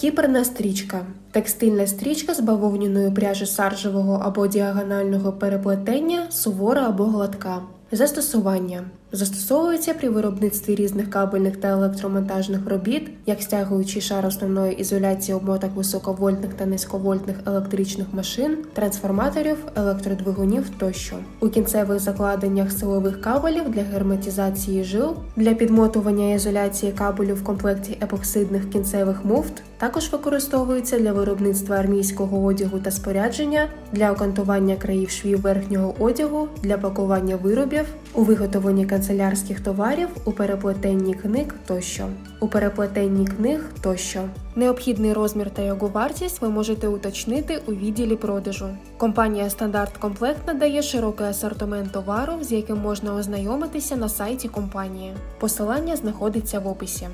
Кіперна стрічка текстильна стрічка з бавовняною пряжі саржевого або діагонального переплетення, сувора або гладка. Застосування застосовується при виробництві різних кабельних та електромонтажних робіт, як стягуючий шар основної ізоляції обмоток високовольтних та низьковольтних електричних машин, трансформаторів, електродвигунів тощо. У кінцевих закладеннях силових кабелів для герметизації жил, для підмотування ізоляції кабелю в комплекті епоксидних кінцевих муфт, також використовується для виробництва армійського одягу та спорядження, для окантування країв швів верхнього одягу, для пакування виробів, у виготовленні канцелярських товарів, у переплетенні книг тощо. У переплетенні книг тощо. Необхідний розмір та його вартість ви можете уточнити у відділі продажу. Компанія Стандарт Комплект надає широкий асортимент товару, з яким можна ознайомитися на сайті компанії. Посилання знаходиться в описі.